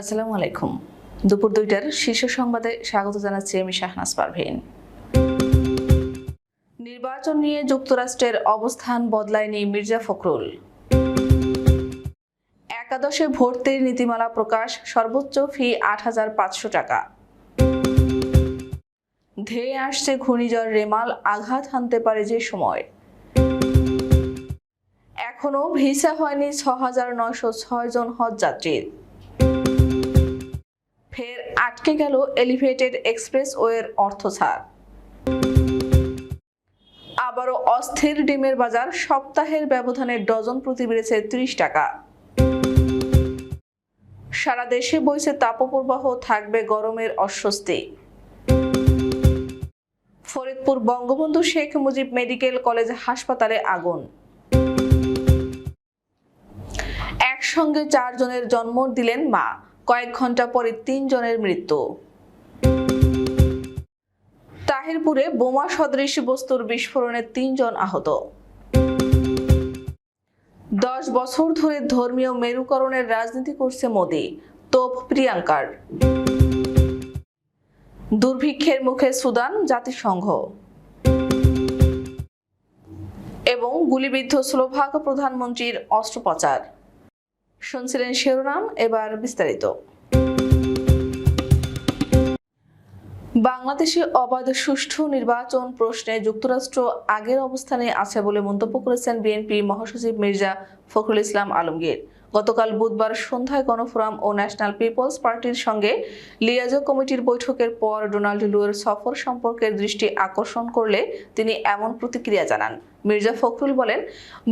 আসসালামু আলাইকুম। দুপুর দুইটার শীর্ষ সংবাদে স্বাগত জানাচ্ছি আমি শাহনাজ পারভীন। নির্বাচন নিয়ে যুক্তরাষ্ট্রের অবস্থান বদলায়নি মির্জা ফখরুল। একাদশে ভর্তির নীতিমালা প্রকাশ সর্বোচ্চ ফি আট হাজার পাঁচশো টাকা। ধেয়ে আসছে ঘূর্ণিঝড় রেমাল, আঘাত হানতে পারে যে সময়। এখনও ভিসা হয়নি ছ হাজার নয়শো জন হজ আটকে গেল এলিভেটেড এক্সপ্রেস ওয়ের অর্থ ছাড়। আবারও অস্থির ডিমের বাজার, সপ্তাহের ব্যবধানে ডজন প্রতি বেড়েছে ত্রিশ টাকা। সারা দেশে বইছে তাপপ্রবাহ, থাকবে গরমের অস্বস্তি। ফরিদপুর বঙ্গবন্ধু শেখ মুজিব মেডিকেল কলেজ হাসপাতালে আগুন। একসঙ্গে চারজনের জন্ম দিলেন মা। কয়েক ঘণ্টা পরে তিনজনের মৃত্যু। তাহিরপুরে বোমা সদৃশ বস্তুর বিস্ফোরণে তিনজন আহত। দশ বছর ধরে ধর্মীয় মেরুকরণের রাজনীতি করছে মোদি, তোপ প্রিয়াঙ্কার। দুর্ভিক্ষের মুখে সুদান জাতিসংঘ। এবং গুলিবিদ্ধ স্লোভাক প্রধানমন্ত্রীর অস্ত্রোপচার। শুনছিলেন শিরোনাম, এবার বিস্তারিত। বাংলাদেশে অবাধ সুষ্ঠু নির্বাচন প্রশ্নে যুক্তরাষ্ট্র আগের অবস্থানে আছে বলে মন্তব্য করেছেন বিএনপি মহাসচিব মির্জা ফখরুল ইসলাম আলমগীর। গতকাল বুধবার সন্ধ্যায় গণফোরাম ও ন্যাশনাল পিপলস পার্টির সঙ্গে লিয়াজো কমিটির বৈঠকের পর ডোনাল্ড লুয়ের সফর সম্পর্কের দৃষ্টি আকর্ষণ করলে তিনি এমন প্রতিক্রিয়া জানান। মির্জা ফখরুল বলেন,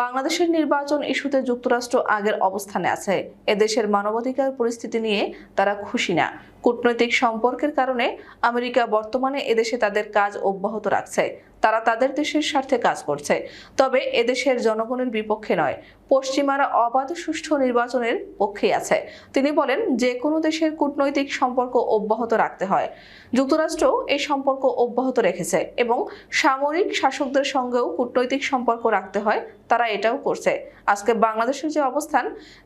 বাংলাদেশের নির্বাচন ইস্যুতে যুক্তরাষ্ট্র আগের অবস্থানে আছে। এদেশের মানবাধিকার পরিস্থিতি নিয়ে তারা খুশি না। কূটনৈতিক সম্পর্কের কারণে আমেরিকা বর্তমানে এদেশে তাদের কাজ অব্যাহত রাখছে। তারা তাদের দেশের স্বার্থে কাজ করছে। তবে এদেশের জনগণের বিপক্ষে নয়, পশ্চিমারা অবাধ সুষ্ঠু নির্বাচনের পক্ষেই আছে। তিনি বলেন যে কোনো দেশের কূটনৈতিক সম্পর্ক অব্যাহত রাখতে হয়। যুক্তরাষ্ট্র এই সম্পর্ক অব্যাহত রেখেছে এবং সামরিক শাসকদের সঙ্গেও কূটনৈতিক সম্পর্ক রাখতে হয়, তারা এটাও করছে। আজকে বাংলাদেশের যে অবস্থান,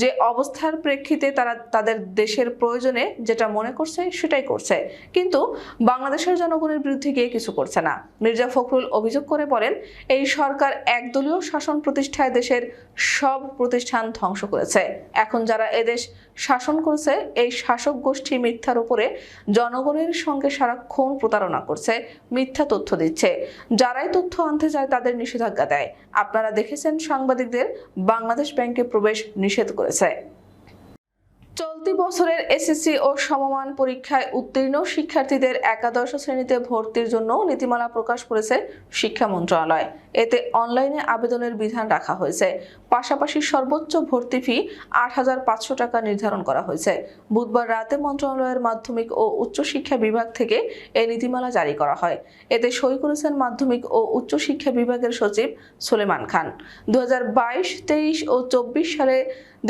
যে অবস্থার প্রেক্ষিতে তারা তাদের দেশের প্রয়োজনে যেটা মনে করছে সেটাই করছে। কিন্তু বাংলাদেশের জনগণের বিরুদ্ধে গিয়ে কিছু করছে না। মির্জা ফখরুল অভিযোগ করে বলেন, এই সরকার একদলীয় শাসন প্রতিষ্ঠায় দেশের সব প্রতিষ্ঠান ধ্বংস করেছে। এখন যারা এদেশ শাসন করেছে, এই শাসক গোষ্ঠী মিথ্যার উপরে জনগণের সঙ্গে সারাক্ষণ প্রতারণা করছে, মিথ্যা তথ্য দিচ্ছে। যারাই তথ্য আনতে যায়, তাদের নিষেধাজ্ঞা দেয়। আপনারা দেখেছেন সাংবাদিকদের, বাংলাদেশ ব্যাংকে প্রবেশ নিষেধ করেছে। চলতি বছরের এসএসসি ও সমমান পরীক্ষায় উত্তীর্ণ শিক্ষার্থীদের একাদশ শ্রেণীতে ভর্তির জন্য নীতিমালা প্রকাশ করেছে শিক্ষা মন্ত্রণালয়। এতে অনলাইনে আবেদনের বিধান রাখা হয়েছে। পাশাপাশি সর্বোচ্চ ভর্তি ফি আট হাজার পাঁচশো টাকা নির্ধারণ করা হয়েছে। বুধবার রাতে মন্ত্রণালয়ের মাধ্যমিক ও উচ্চশিক্ষা বিভাগ থেকে এই নীতিমালা জারি করা হয়। এতে সই করেছেন মাধ্যমিক ও উচ্চশিক্ষা বিভাগের সচিব সুলেমান খান। দু হাজার বাইশ, তেইশ ও চব্বিশ সালে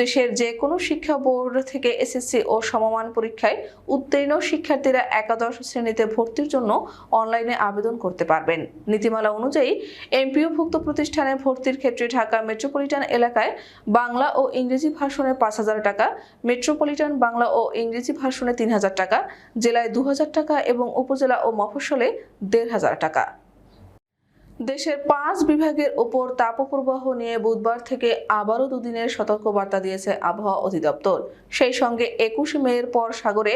দেশের যে কোনো শিক্ষা বোর্ড থেকে এসএসসি ও সমমান পরীক্ষায় উত্তীর্ণ শিক্ষার্থীরা একাদশ শ্রেণীতে ভর্তির জন্য অনলাইনে আবেদন করতে পারবেন। নীতিমালা অনুযায়ী এমপিওভুক্ত প্রতিষ্ঠানে ভর্তির ক্ষেত্রে ঢাকা মেট্রোপলিটন এলাকায় বাংলা ও ইংরেজি ভাষণে পাঁচ হাজার টাকা, মেট্রোপলিটন বাংলা ও ইংরেজি ভাষণে তিন হাজার টাকা, জেলায় দু হাজার টাকা এবং উপজেলা ও মফস্বলে দেড় হাজার টাকা। দেশের পাঁচ বিভাগের ওপর তাপপ্রবাহ নিয়ে বুধবার থেকে আবারও দুদিনের সতর্কবার্তা দিয়েছে আবহাওয়া অধিদপ্তর। সেই সঙ্গে একুশে মেয়ের পর সাগরে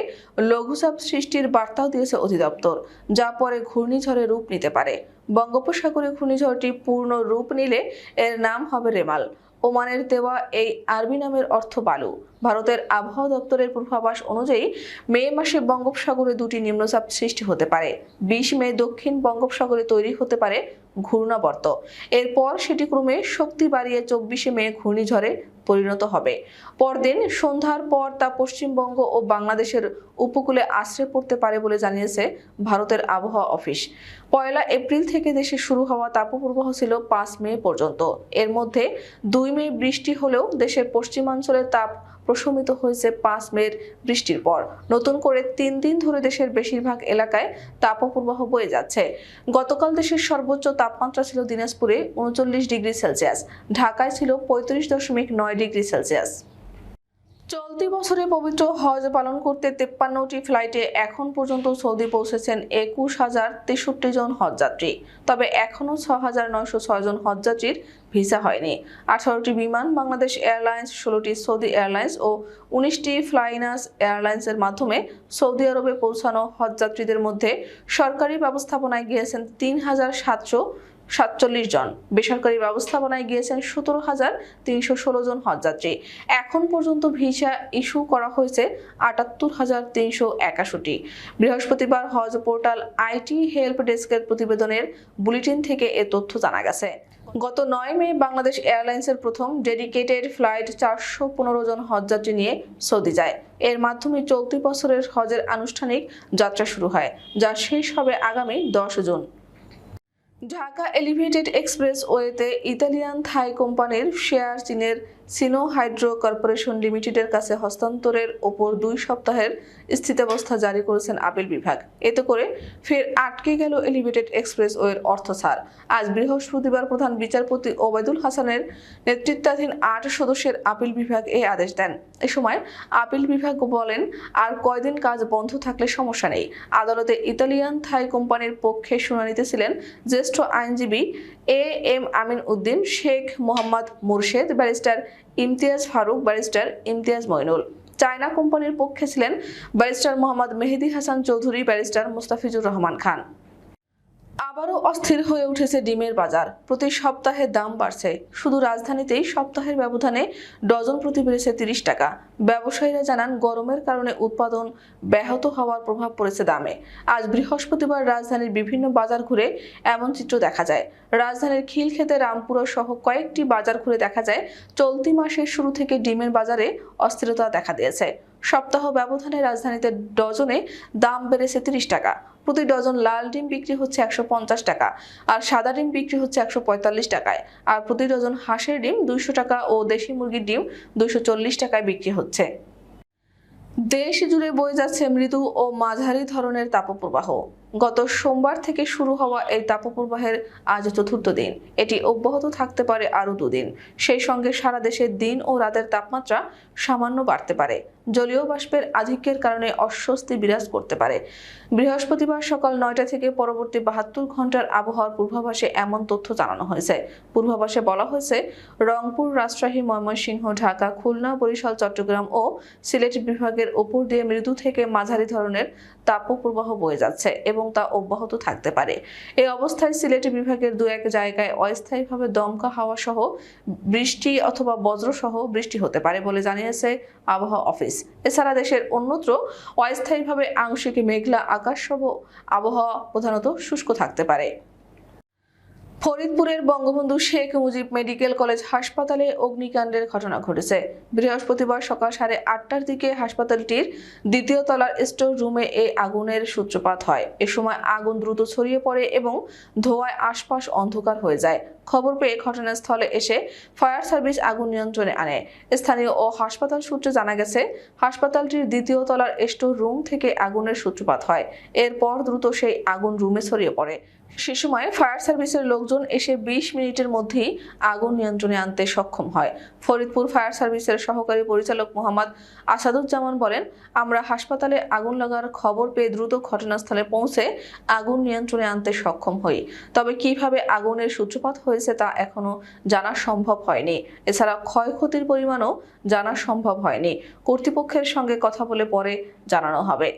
লঘুচাপ সৃষ্টির বার্তাও দিয়েছে অধিদপ্তর, যা পরে ঘূর্ণিঝড়ে রূপ নিতে পারে। বঙ্গোপসাগরে ঘূর্ণিঝড়টি পূর্ণ রূপ নিলে এর নাম হবে রেমাল। ওমানের দেওয়া এই আরবি নামের অর্থ বালু। ভারতের আবহাওয়া দপ্তরের পূর্বাভাস অনুযায়ী মে মাসে বঙ্গোপসাগরে দুটি নিম্নচাপ সৃষ্টি হতে পারে। বিশ মে দক্ষিণ বঙ্গোপসাগরে তৈরি হতে পারে ঘূর্ণাবর্ত। এরপর সেটি ক্রমে শক্তি বাড়িয়ে চব্বিশে মে ঘূর্ণিঝড়ে পরিণত হবে। পরদিন সন্ধ্যার পর তা পশ্চিমবঙ্গ ও বাংলাদেশের উপকূলে আশ্রয় পড়তে পারে বলে জানিয়েছে ভারতের আবহাওয়া অফিস। পয়লা এপ্রিল থেকে দেশে শুরু হওয়া তাপপ্রবাহ ছিল পাঁচ মে পর্যন্ত। এর মধ্যে দুই মে বৃষ্টি হলেও দেশের পশ্চিমাঞ্চলের তাপ প্রশমিত হয়েছে পাঁচ মের বৃষ্টির পর। নতুন করে তিন দিন ধরে দেশের বেশিরভাগ এলাকায় তাপপ্রবাহ বয়ে যাচ্ছে। গতকাল দেশের সর্বোচ্চ তাপমাত্রা ছিল দিনাজপুরে উনচল্লিশ ডিগ্রি সেলসিয়াস, ঢাকায় ছিল পঁয়ত্রিশ দশমিক নয় ডিগ্রি সেলসিয়াস। চলতি বছরে পবিত্র হজ পালন করতে তেপ্পান্নটি ফ্লাইটে এখন পর্যন্ত সৌদি পৌঁছেছেন একুশ হাজার তেষট্টি জন হজযাত্রী। তবে এখনও ছ হাজার নয়শো ছয় জন হজযাত্রীর ভিসা হয়নি। আঠারোটি বিমান, বাংলাদেশ এয়ারলাইন্স, ষোলোটি সৌদি এয়ারলাইন্স ও উনিশটি ফ্লাইনাস এয়ারলাইন্সের মাধ্যমে সৌদি আরবে পৌঁছানো হজযাত্রীদের মধ্যে সরকারি ব্যবস্থাপনায় গিয়েছেন তিন হাজার সাতশো সাতচল্লিশ জন। বেসরকারি ব্যবস্থাপনায় গিয়েছেন সতেরো হাজার তিনশো ষোলো জন হজযাত্রী। এখন পর্যন্ত ভিসা ইস্যু করা হয়েছে আটাত্তর হাজার তিনশো একাশোটি। বৃহস্পতিবার হজ পোর্টাল আইটি হেল্প ডেস্কের প্রতিবেদনের বুলেটিন থেকে এ তথ্য জানা গেছে। গত নয় মে বাংলাদেশ এয়ারলাইন্সের প্রথম ডেডিকেটেড ফ্লাইট চারশো পনেরো জন হজযাত্রী নিয়ে সৌদি যায়। এর মাধ্যমে চলতি বছরের হজের আনুষ্ঠানিক যাত্রা শুরু হয়, যা শেষ হবে আগামী দশ জুন। ঢাকা এলিভেটেড এক্সপ্রেস ওয়েতে ইতালিয়ান থাই কোম্পানির শেয়ার চীনের সিনো হাইড্রো কর্পোরেশন লিমিটেডের কাছে হস্তান্তরের ওপর দুই সপ্তাহের স্থিতাবস্থা জারি করেছেন আপিল বিভাগ। এতে করে ফের আটকে গেল এলিভেটেড এক্সপ্রেস ওয়ের অর্থ ছাড়। আজ বৃহস্পতিবার প্রধান বিচারপতি ওবায়দুল হাসানের নেতৃত্বাধীন আট সদস্যের আপিল বিভাগ এই আদেশ দেন। এ সময় আপিল বিভাগ বলেন, আর কয়দিন কাজ বন্ধ থাকলে সমস্যা নেই। আদালতে ইতালিয়ান থাই কোম্পানির পক্ষে শুনানিতে ছিলেন জ্যেষ্ঠ আইনজীবী A M Amin Uddin, Sheikh Mohammad Murshed, barrister Imtiaz Farooq, barrister Imtiaz Moinul. China কোম্পানির পক্ষে ছিলেন ব্যারিস্টার মোহাম্মদ মেহেদি হাসান চৌধুরী, ব্যারিস্টার মুস্তাফিজুর রহমান খান। আবারও অস্থির হয়ে উঠেছে ডিমের বাজার। প্রতি সপ্তাহে দাম বাড়ছে। শুধু রাজধানীতেই সপ্তাহের ব্যবধানে ডজন প্রতি বেড়েছে তিরিশ টাকা। ব্যবসায়ীরা জানান, গরমের কারণে উৎপাদন ব্যাহত হওয়ার প্রভাব পড়েছে দামে। আজ বৃহস্পতিবার রাজধানীর বিভিন্ন বাজার ঘুরে এমন চিত্র দেখা যায়। রাজধানীর খিলক্ষেতে রামপুরা সহ কয়েকটি বাজার ঘুরে দেখা যায়, চলতি মাসের শুরু থেকে ডিমের বাজারে অস্থিরতা দেখা দিয়েছে। সপ্তাহ ব্যবধানে রাজধানীতে ডজনে দাম বেড়েছে তিরিশ টাকা। প্রতি ডজন লাল ডিম বিক্রি হচ্ছে একশো পঞ্চাশ টাকা, আর সাদা ডিম বিক্রি হচ্ছে একশো পঁয়তাল্লিশ টাকায়। আর প্রতি ডজন হাঁসের ডিম দুইশো টাকা ও দেশি মুরগির ডিম দুইশো চল্লিশ টাকায় বিক্রি হচ্ছে। দেশ জুড়ে বয়ে যাচ্ছে মৃদু ও মাঝারি ধরনের তাপপ্রবাহ। গত সোমবার থেকে শুরু হওয়া এই তাপপ্রবাহের আজ চতুর্থ দিন। এটি অব্যাহত থাকতে পারে আরও দুদিন। সেই সঙ্গে সারা দেশে দিন ও রাতের তাপমাত্রা সামান্য বাড়তে পারে। জলীয় বাষ্পের আধিক্যের কারণে অস্বস্তি বিরাজ করতে পারে। বৃহস্পতিবার সকাল নয়টা থেকে পরবর্তী বাহাত্তর ঘণ্টার আবহাওয়ার পূর্বাভাসে এমন তথ্য জানানো হয়েছে। পূর্বাভাসে বলা হয়েছে, রংপুর, রাজশাহী, ময়মনসিংহ, ঢাকা, খুলনা, বরিশাল, চট্টগ্রাম ও সিলেট বিভাগের ওপর দিয়ে মৃদু থেকে মাঝারি ধরনের তাপপ্রবাহ বয়ে যাচ্ছে এবং তা অব্যাহত থাকতে পারে। এই অবস্থায় সিলেট বিভাগের দু এক জায়গায় অস্থায়ীভাবে দমকা হাওয়া সহ বৃষ্টি অথবা বজ্র সহ বৃষ্টি হতে পারে বলে জানিয়েছে আবহাওয়া অফিস। এছাড়া দেশের অন্যত্র অস্থায়ীভাবে আংশিক মেঘলা আকাশ সহ আবহাওয়া প্রধানত শুষ্ক থাকতে পারে। ফরিদপুরের বঙ্গবন্ধু শেখ মুজিব মেডিকেল কলেজ হাসপাতালে অগ্নিকাণ্ডের ঘটনা ঘটেছে। বৃহস্পতিবার সকাল সাড়ে আটটার দিকে হাসপাতালটির দ্বিতীয় তলার স্টোর রুমে এই আগুনের সূত্রপাত হয়। এ সময় আগুন দ্রুত ছড়িয়ে পড়ে এবং ধোঁয়ায় আশপাশ অন্ধকার হয়ে যায়। খবর পেয়ে ঘটনাস্থলে এসে ফায়ার সার্ভিস আগুন নিয়ন্ত্রণে আনে। স্থানীয় ও হাসপাতাল সূত্রে জানা গেছে, হাসপাতালটির দ্বিতীয় তলার স্টোর রুম থেকে আগুনের সূত্রপাত হয়। এরপর দ্রুত সেই আগুন রুমে ছড়িয়ে পড়ে। সে সময় ফায়ার সার্ভিসের লোকজন এসে বিশ মিনিটের মধ্যেই আগুন নিয়ন্ত্রণে আনতে সক্ষম হয়। ফরিদপুর ফায়ার সার্ভিসের সহকারী পরিচালক মোহাম্মদ আসাদুজ্জামান বলেন, আমরা হাসপাতালে আগুন লাগার খবর পেয়ে দ্রুত ঘটনাস্থলে পৌঁছে আগুন নিয়ন্ত্রণে আনতে সক্ষম হই। তবে কীভাবে আগুনের সূত্রপাত হয়েছে তা এখনও জানা সম্ভব হয়নি। এছাড়া ক্ষয়ক্ষতির পরিমাণও জানা সম্ভব হয়নি। কর্তৃপক্ষের সঙ্গে কথা বলে পরে জানানো হবে।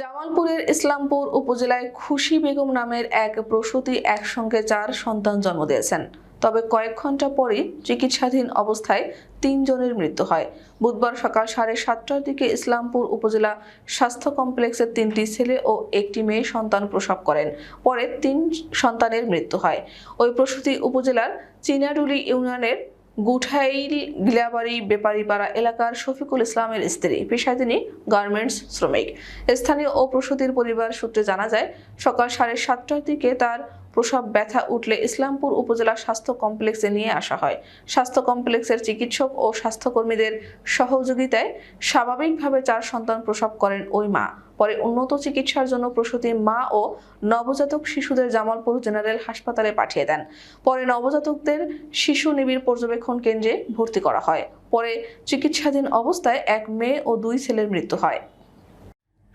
জামালপুরের ইসলামপুর উপজেলায় খুশি বেগম নামের এক প্রসূতি একসঙ্গে চার সন্তান জন্ম দিয়েছেন। তবে কয়েক ঘণ্টা পরই চিকিৎসাধীন অবস্থায় তিনজনের মৃত্যু হয়। বুধবার সকাল সাড়ে সাতটার দিকে ইসলামপুর উপজেলা স্বাস্থ্য কমপ্লেক্সের তিনটি ছেলে ও একটি মেয়ে সন্তান প্রসব করেন। পরে তিন সন্তানের মৃত্যু হয়। ওই প্রসূতি উপজেলার চিনাডুলি ইউনিয়নের গুঠাইল, গিলাবাড়ি, বেপারীপাড়া এলাকার শফিকুল ইসলামের স্ত্রী পেশায় তিনি গার্মেন্টস শ্রমিক। স্থানীয় ও প্রসূতির পরিবার সূত্রে জানা যায়, সকাল সাড়ে সাতটার দিকে তার প্রসব ব্যথা উঠলে ইসলামপুর উপজেলা স্বাস্থ্য কমপ্লেক্সে নিয়ে আসা হয়। স্বাস্থ্য কমপ্লেক্সের চিকিৎসক ও স্বাস্থ্যকর্মীদের সহযোগিতায় স্বাভাবিকভাবে চার সন্তান প্রসব করেন ওই মা। পরে উন্নত চিকিৎসার জন্য প্রসূতি মা ও নবজাতক শিশুদের জামালপুর জেনারেল হাসপাতালে পাঠিয়ে দেন। পরে নবজাতকদের শিশু নিবিড় পর্যবেক্ষণ কেন্দ্রে ভর্তি করা হয়। পরে চিকিৎসাধীন অবস্থায় এক মেয়ে ও দুই ছেলের মৃত্যু হয়।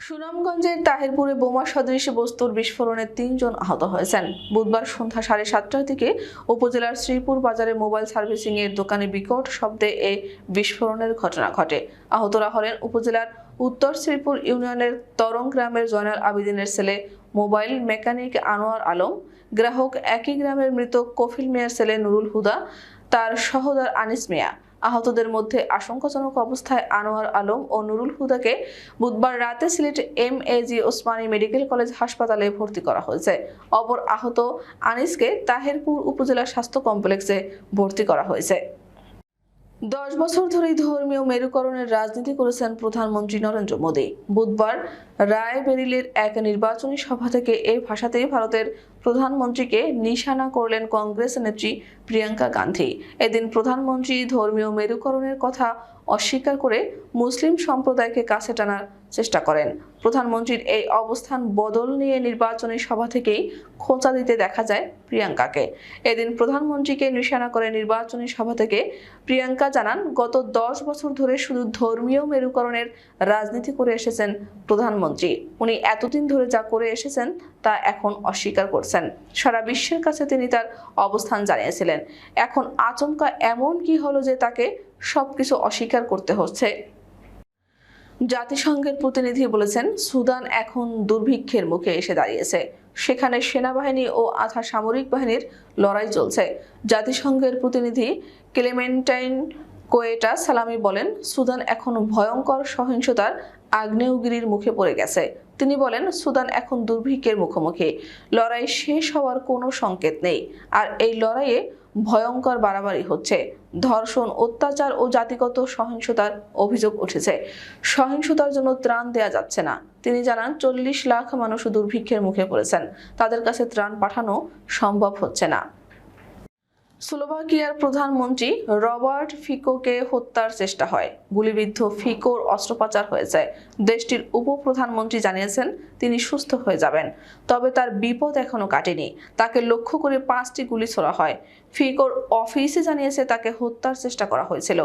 সুনামগঞ্জের তাহিরপুরে বোমা সদৃশ বস্তুর বিস্ফোরণে তিনজন আহত হয়েছেন। বুধবার সন্ধ্যা সাড়ে সাতটার দিকে উপজেলার শ্রীপুর বাজারে মোবাইল সার্ভিসিং এর দোকানে বিকট শব্দে এ বিস্ফোরণের ঘটনা ঘটে। আহতরা হলেন উপজেলার উত্তর শ্রীপুর ইউনিয়নের তরং গ্রামের জয়নাল আবিদিনের ছেলে মোবাইল মেকানিক আনোয়ার আলম, গ্রাহক একই গ্রামের মৃত কফিল মিয়ার ছেলে নুরুল হুদা, তার সহোদর আনিস মিয়া আহতদের মধ্যে আশঙ্কাজনক অবস্থায় আনোয়ার আলম ও নুরুল হুদাকে বুধবার রাতে Sylhet M A G Osmani medical college হাসপাতালে ভর্তি করা হয়েছে। অপর আহত আনিসকে তাহেরপুর উপজেলা স্বাস্থ্য কমপ্লেক্সে ভর্তি করা হয়েছে। দশ বছর ধরেই ধর্মীয় মেরুকরণের রাজনীতি করেছেন প্রধানমন্ত্রী নরেন্দ্র মোদী। বুধবার রায়বেরিলের এক নির্বাচনী সভা থেকে এই ভাষাতেই ভারতের প্রধানমন্ত্রীকে নিশানা করলেন কংগ্রেস নেত্রী প্রিয়াঙ্কা গান্ধী। এদিন প্রধানমন্ত্রী ধর্মীয় মেরুকরণের কথা অস্বীকার করে মুসলিম সম্প্রদায়কে কাছে টানার চেষ্টা করেন। প্রধানমন্ত্রীর এই অবস্থান বদল নিয়ে নির্বাচনী সভা থেকেই খোঁচা দিতে দেখা যায় প্রিয়াঙ্কাকে। এদিন প্রধানমন্ত্রীকে নিশানা করে নির্বাচনী সভা থেকে প্রিয়াঙ্কা জানান, গত দশ বছর ধরে শুধু ধর্মীয় মেরুকরণের রাজনীতি করে এসেছেন প্রধানমন্ত্রী। উনি এতদিন ধরে যা করে এসেছেন, তা এখন অস্বীকার করছেন। সারা বিশ্বের কাছে তিনি তার অবস্থান জানিয়েছিলেন। এখন আচমকা এমন কি হলো যে তাকে সবকিছু অস্বীকার করতে হচ্ছে? জাতিসংঘের প্রতিনিধি বলেছেন, সুদান এখন দুর্ভিক্ষের মুখে এসে দাঁড়িয়েছে। সেখানে সেনাবাহিনী ও আধা সামরিক বাহিনীর লড়াই চলছে। জাতিসংঘের প্রতিনিধি ক্লেমেন্টাইন কোয়েটা সালামি বলেন, সুদান এখন ভয়ঙ্কর সহিংসতার আগ্নেয়গিরির মুখে পড়ে গেছে। তিনি বলেন, সুদান এখন দুর্ভিক্ষের মুখোমুখি। লড়াই শেষ হওয়ার কোনো সংকেত নেই। আর এই লড়াইয়ে ভয়ঙ্কর বাড়াবাড়ি হচ্ছে। ধর্ষণ, অত্যাচার ও জাতিগত সহিংসতার অভিযোগ উঠেছে। সহিংসতার জন্য ত্রাণ দেয়া যাচ্ছে না। তিনি জানান, চল্লিশ লাখ মানুষ দুর্ভিক্ষের মুখে পড়েছেন। তাদের কাছে ত্রাণ পাঠানো সম্ভব হচ্ছে না। স্লোভাকিয়ার প্রধানমন্ত্রী রবার্ট ফিকোকে হত্যার চেষ্টা হয়। গুলিবিদ্ধ ফিকোর অস্ত্রোপচার হয়ে যায়। দেশটির উপপ্রধানমন্ত্রী জানিয়েছেন, তিনি সুস্থ হয়ে যাবেন। তবে তার বিপদ এখনও কাটেনি। তাকে লক্ষ্য করে পাঁচটি গুলি ছোড়া হয়। ফিকোর অফিসে জানিয়েছে, তাকে হত্যার চেষ্টা করা হয়েছিল।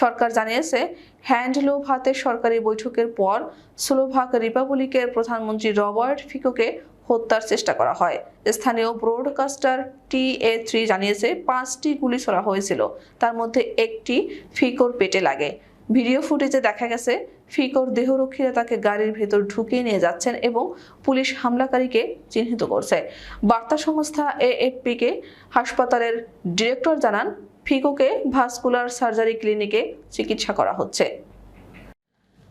সরকার জানিয়েছে, হ্যান্ডলোভ হাতে সরকারি বৈঠকের পর স্লোভাক রিপাবলিকের প্রধানমন্ত্রী রবার্ট ফিকোকে হত্যার চেষ্টা করা হয়। স্থানীয় ব্রডকাস্টার টি এ থ্রি জানিয়েছে, পাঁচটি গুলি ছোড়া হয়েছিল। তার মধ্যে একটি ফিকোর পেটে লাগে। ভিডিও ফুটেজে দেখা গেছে, ফিকোর দেহরক্ষীরা তাকে গাড়ির ভেতর ঢুকিয়ে নিয়ে যাচ্ছেন এবং পুলিশ হামলাকারীকে চিহ্নিত করছে। বার্তা সংস্থা এএফপিকে হাসপাতালের ডিরেক্টর জানান, ফিকোকে ভাস্কুলার সার্জারি ক্লিনিকে চিকিৎসা করা হচ্ছে।